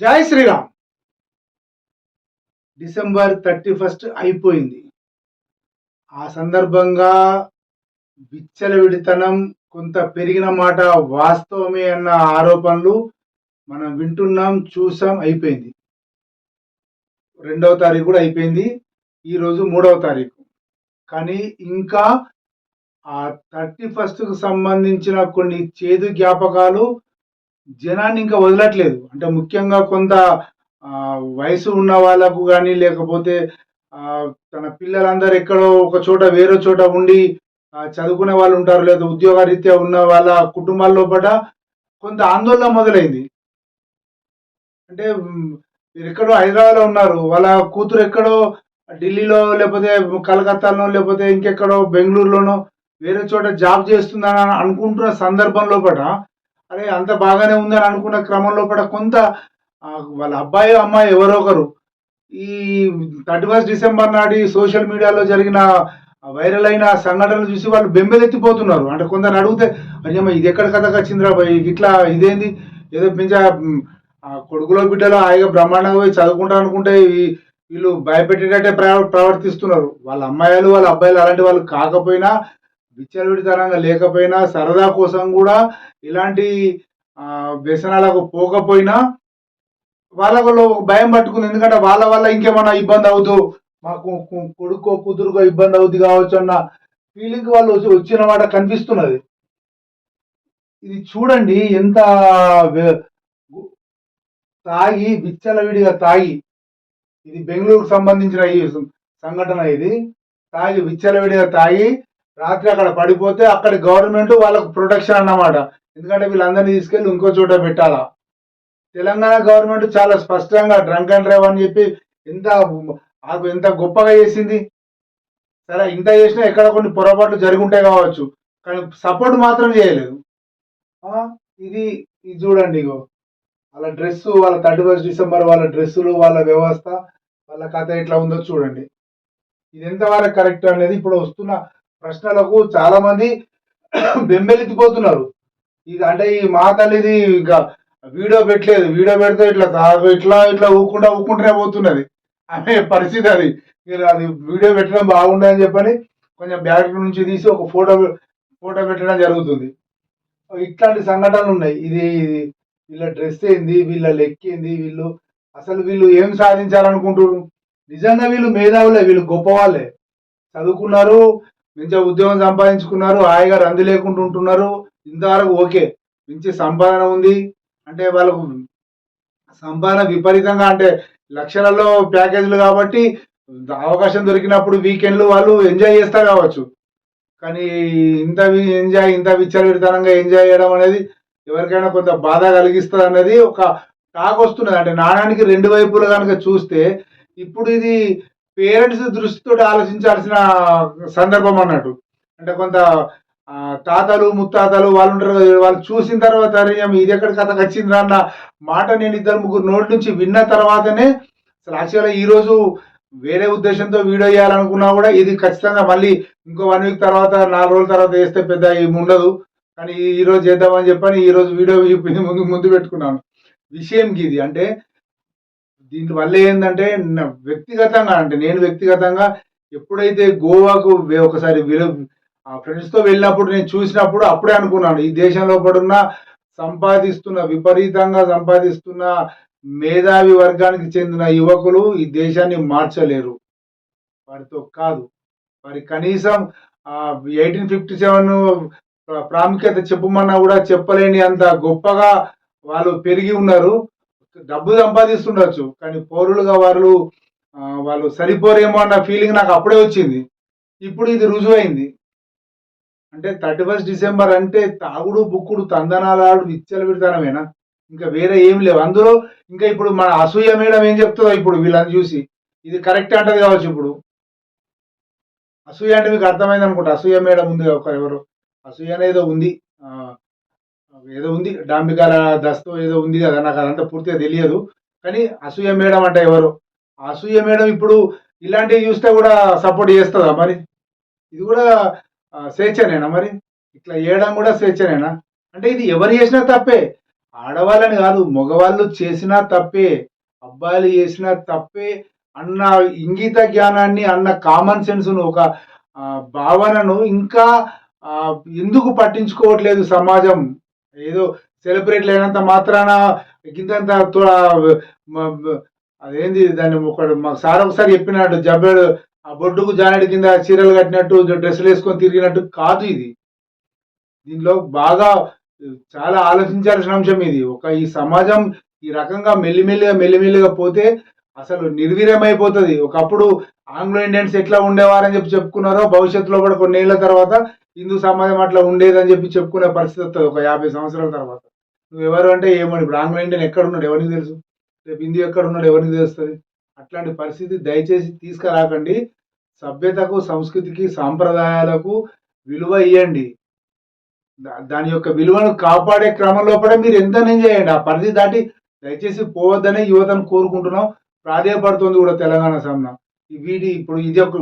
జై Sriram. December thirty first అయిపోయింది. ఆ సందర్భంగా విచ్చలవిడితనం కొంత పెరిగిన మాట వాస్తవమే అన్న ఆరోపణలు మనం వింటున్నాం చూసాం అయిపోయింది. రెండవ తారీఖు కూడా అయిపోయింది. ఈరోజు మూడవ తారీఖు. కానీ ఇంకా ఆ థర్టీ ఫస్ట్కు సంబంధించిన కొన్ని చేదు జ్ఞాపకాలు జనాన్ని ఇంకా వదలట్లేదు. అంటే ముఖ్యంగా కొంత వయసు ఉన్న వాళ్ళకు కానీ లేకపోతే తన పిల్లలందరూ ఎక్కడో ఒక చోట వేరే చోట ఉండి చదువుకునే వాళ్ళు ఉంటారు లేదా ఉద్యోగరీత్యా ఉన్న వాళ్ళ కుటుంబాల లోపల కొంత ఆందోళన మొదలైంది. అంటే మీరు ఎక్కడో హైదరాబాద్లో ఉన్నారు. వాళ్ళ కూతురు ఎక్కడో ఢిల్లీలో లేకపోతే కలకత్తాలో లేకపోతే ఇంకెక్కడో బెంగళూరులోనో వేరే చోట జాబ్ చేస్తుందని అనుకుంటున్న సందర్భం లోపల అదే అంత బాగానే ఉందని అనుకున్న క్రమంలో కూడా కొంత వాళ్ళ అబ్బాయి అమ్మాయి ఎవరో ఒకరు. ఈ థర్టీ ఫస్ట్ డిసెంబర్ నాటి సోషల్ మీడియాలో జరిగిన వైరల్ అయిన సంఘటనలు చూసి వాళ్ళు బెంబెలెత్తిపోతున్నారు. అంటే కొందరు అడిగితే అయ్యమ్మ ఇది ఎక్కడ కథకు వచ్చిందిరా ఇట్లా ఇదేంది? ఏదో పెంచా కొడుకులో బిడ్డలో హాయిగా బ్రహ్మాండంగా పోయి చదువుకుంటా అనుకుంటే వీళ్ళు భయపెట్టేటట్టే ప్రవర్తిస్తున్నారు. వాళ్ళ అమ్మాయిలు వాళ్ళ అబ్బాయిలు అలాంటి వాళ్ళు కాకపోయినా విచ్చలవిడితనంగా లేకపోయినా సరదా కోసం కూడా ఇలాంటి వ్యసనాలకు పోకపోయినా వాళ్ళలో భయం పట్టుకుంది. ఎందుకంటే వాళ్ళ వల్ల ఇంకేమైనా ఇబ్బంది అవుతూ మాకు కొడుకో కూతురుకో ఇబ్బంది అవుతుంది కావచ్చు అన్న ఫీలింగ్ వాళ్ళు వచ్చి- వచ్చిన మాట కనిపిస్తున్నది. ఇది చూడండి ఎంత తాగి విచ్చలవిడిగా తాగి ఇది బెంగళూరుకు సంబంధించిన ఈ సంఘటన ఇది. తాగి విచ్చలవిడిగా తాగి రాత్రి అక్కడ పడిపోతే అక్కడ గవర్నమెంట్ వాళ్ళకు ప్రొటెక్షన్ అన్నమాట. ఎందుకంటే వీళ్ళందరినీ తీసుకెళ్ళి ఇంకో చోట పెట్టాలా? తెలంగాణ గవర్నమెంట్ చాలా స్పష్టంగా డ్రంక్ అండ్ డ్రైవ్ అని చెప్పి ఎంత ఆకు ఎంత గొప్పగా చేసింది. సరే ఇంత చేసినా ఎక్కడ కొన్ని పొరపాట్లు జరుగుంటాయి కావచ్చు. కానీ సపోర్ట్ మాత్రం చేయలేదు. ఇది ఇది చూడండి ఇగో. వాళ్ళ డ్రెస్ వాళ్ళ థర్టీ ఫస్ట్ డిసెంబర్ వాళ్ళ డ్రెస్సులు వాళ్ళ వ్యవస్థ వాళ్ళ కథ ఎట్లా ఉందో చూడండి. ఇది ఎంతవరకు కరెక్ట్ అనేది ఇప్పుడు వస్తున్న ప్రశ్నలకు చాలా మంది బెంబెలెత్తిపోతున్నారు. ఇది అంటే ఈ మాట అనేది ఇంకా వీడియో పెట్టలేదు. వీడియో పెడితే ఇట్లా ఇట్లా ఇట్లా ఊకుండా ఊకుంటూనే పోతున్నది. అనే పరిస్థితి అది. మీరు అది వీడియో పెట్టడం బాగుండదని చెప్పని కొంచెం బ్యాటరీ నుంచి తీసి ఒక ఫోటో ఫోటో పెట్టడం జరుగుతుంది. ఇట్లాంటి సంఘటనలు ఉన్నాయి. ఇది ఇది వీళ్ళ డ్రెస్ ఏంది వీళ్ళ లెక్క ఏంది వీళ్ళు అసలు వీళ్ళు ఏం సాధించాలనుకుంటున్నారు నిజంగా వీళ్ళు మేధావులే వీళ్ళు గొప్పవాళ్ళే. చదువుకున్నారు మంచిగా ఉద్యోగం సంపాదించుకున్నారు హాయిగా రంది లేకుండా ఉంటున్నారు ఇంతవరకు ఓకే. మంచి సంపాదన ఉంది అంటే వాళ్ళకు సంపాదన విపరీతంగా అంటే లక్షలలో ప్యాకేజీలు కాబట్టి అవకాశం దొరికినప్పుడు వీకెండ్లు వాళ్ళు ఎంజాయ్ చేస్తారు కావచ్చు. కానీ ఇంత ఎంజాయ్ ఇంత విచ్చలవిడితనంగా ఎంజాయ్ చేయడం అనేది ఎవరికైనా కొంత బాధ కలిగిస్తుంది అనేది ఒక టాక్ వస్తున్నది. అంటే నాణానికి రెండు వైపులు కనుక చూస్తే ఇప్పుడు ఇది పేరెంట్స్ దృష్టితో ఆలోచించాల్సిన సందర్భం అన్నట్టు. అంటే కొంత తాతలు ముత్తాతలు వాళ్ళు ఉంటారు కదా వాళ్ళు చూసిన తర్వాత ఇది ఎక్కడ కథకు వచ్చిందిరా అన్న మాట నేను ఇద్దరు ముగ్గురు నోటి నుంచి విన్న తర్వాతనే అసలు యాక్చువల్గా వేరే ఉద్దేశంతో వీడియో చేయాలనుకున్నా కూడా ఇది ఖచ్చితంగా మళ్ళీ ఇంకో వన్ వీక్ తర్వాత నాలుగు రోజుల తర్వాత వేస్తే పెద్ద ఏమి ఉండదు. కానీ ఈరోజు చేద్దామని చెప్పని ఈరోజు వీడియో ముందు ముందు పెట్టుకున్నాను. విషయం ఇది. అంటే దీని వల్ల ఏంటంటే వ్యక్తిగతంగా అంటే నేను వ్యక్తిగతంగా ఎప్పుడైతే గోవాకు ఒకసారి ఫ్రెండ్స్తో ఆ వెళ్ళినప్పుడు నేను చూసినప్పుడు అప్పుడే అనుకున్నాను ఈ దేశంలో పడున్న సంపాదిస్తున్న విపరీతంగా సంపాదిస్తున్న మేధావి వర్గానికి చెందిన యువకులు ఈ దేశాన్ని మార్చలేరు. వారితో కాదు. వారి కనీసం ఎయిటీన్ ఫిఫ్టీ సెవెన్ ప్రాముఖ్యత చెప్పమన్నా కూడా చెప్పలేని అంత గొప్పగా వాళ్ళు పెరిగి ఉన్నారు. డబ్బు సంపాదిస్తుండొచ్చు కానీ పౌరులుగా వాళ్ళు వాళ్ళు సరిపోరేమో అన్న ఫీలింగ్ నాకు అప్పుడే వచ్చింది. ఇప్పుడు ఇది రుజువైంది. అంటే థర్టీ ఫస్ట్ డిసెంబర్ అంటే తాగుడు బుక్కుడు తందనాలాడు విచ్చల విడతానమేనా? ఇంకా వేరే ఏం లేవు. అందులో ఇంకా ఇప్పుడు మన అసూయ మేడం ఏం చెప్తుందో ఇప్పుడు వీళ్ళని చూసి ఇది కరెక్ట్ అంటది కావచ్చు ఇప్పుడు. అసూయ అంటే మీకు అర్థమైంది అనుకుంటా అసూయ మేడం ఉంది ఒక ఎవరు? అసూయ అనేది ఉంది. ఏదో ఉంది. డాంబికాల దస్తో ఏదో ఉంది కదా నాకు అదంతా పూర్తిగా తెలియదు. కానీ అసూయ మేడం అంటే ఎవరు? అసూయ మేడం ఇప్పుడు ఇలాంటివి చూస్తే కూడా సపోర్ట్ చేస్తుందా మరి? ఇది కూడా స్వేచ్ఛనేనా మరి? ఇట్లా చేయడం కూడా స్వేచ్ఛనేనా? అంటే ఇది ఎవరు చేసినా తప్పే. ఆడవాళ్ళని కాదు మగవాళ్ళు చేసినా తప్పే. అబ్బాయిలు చేసినా తప్పే. అన్న ఇంగిత జ్ఞానాన్ని అన్న కామన్ సెన్స్ను ఒక భావనను ఇంకా ఎందుకు పట్టించుకోవట్లేదు సమాజం? ఏదో సెలబ్రేట్ లేనంత మాత్రాన గింతంత తో- అదేంది దాన్ని ఒకడు మాకు సార్ ఒకసారి చెప్పినట్టు జబ్బేడు ఆ బొడ్డుకు జానడి కింద చీరలు కట్టినట్టు డ్రెస్సులు వేసుకొని తిరిగినట్టు కాదు ఇది. దీనిలో బాగా చాలా ఆలోచించాల్సిన అంశం ఇది. ఒక ఈ సమాజం ఈ రకంగా మెల్లిమెల్లిగా మెల్లిమెల్లిగా పోతే అసలు నిర్వీర్యమైపోతుంది. ఒకప్పుడు ఆంగ్లో ఇండియన్స్ ఎట్లా ఉండేవారని చెప్పి చెప్పుకున్నారో భవిష్యత్తులో కూడా కొన్ని ఏళ్ళ తర్వాత హిందూ సమాజం అట్లా ఉండేదని చెప్పి చెప్పుకునే పరిస్థితి వస్తుంది ఒక యాభై సంవత్సరాల తర్వాత. నువ్వు ఎవరు అంటే ఏమని ఇప్పుడు ఆంగ్లో ఇండియన్ ఎక్కడ ఉన్నాడు ఎవరికి తెలుసు? రేపు హిందూ ఎక్కడున్నాడు ఎవరికి తెలుస్తుంది? అట్లాంటి పరిస్థితి దయచేసి తీసుకురాకండి. సభ్యతకు సంస్కృతికి సాంప్రదాయాలకు విలువ ఇవ్వండి దా- దాని యొక్క విలువను కాపాడే క్రమంలోపడే మీరు ఎంత చేయండి. ఆ పరిధి దాటి దయచేసి పోవద్దనే యువతను కోరుకుంటున్నాం. ప్రాధేయపడుతుంది కూడా తెలంగాణ సమ్న వీటి ఇప్పుడు ఇది ఒక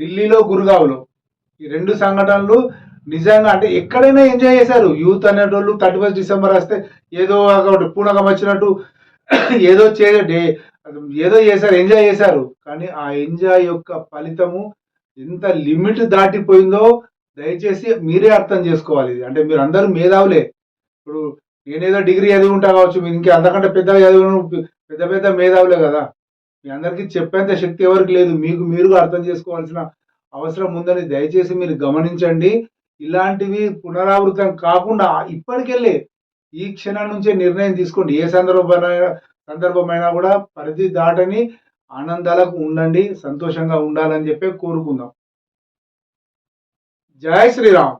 ఢిల్లీలో గురుగావ్లో. ఈ రెండు సంఘటనలు నిజంగా అంటే ఎక్కడైనా ఎంజాయ్ చేశారు. యూత్ అనేటోళ్ళు థర్టీ ఫస్ట్ డిసెంబర్ వస్తే ఏదో ఒకటి పూనకం వచ్చినట్టు ఏదో చే డే- ఏదో చేశారు ఎంజాయ్ చేశారు. కానీ ఆ ఎంజాయ్ యొక్క ఫలితము ఎంత లిమిట్ దాటిపోయిందో దయచేసి మీరే అర్థం చేసుకోవాలి. ఇది అంటే మీరు అందరూ మేధావులే. ఇప్పుడు నేనేదో డిగ్రీ చదివి ఉంటా కావచ్చు మీరు ఇంకా అంతకంటే పెద్దగా చదివి పెద్ద పెద్ద మేధావులే కదా. మీ అందరికీ చెప్పేంత శక్తి ఎవరికి లేదు. మీకు మీరుగా అర్థం చేసుకోవాల్సిన అవసరం ఉందని దయచేసి మీరు గమనించండి. ఇలాంటివి పునరావృతం కాకుండా ఇప్పటికెళ్ళే ఈ క్షణం నుంచే నిర్ణయం తీసుకోండి. ఏ సందర్భమైన సందర్భమైనా కూడా పరిధి దాటని ఆనందాలకు ఉండండి. సంతోషంగా ఉండాలని చెప్పి కోరుకుందాం. జై శ్రీరామ్.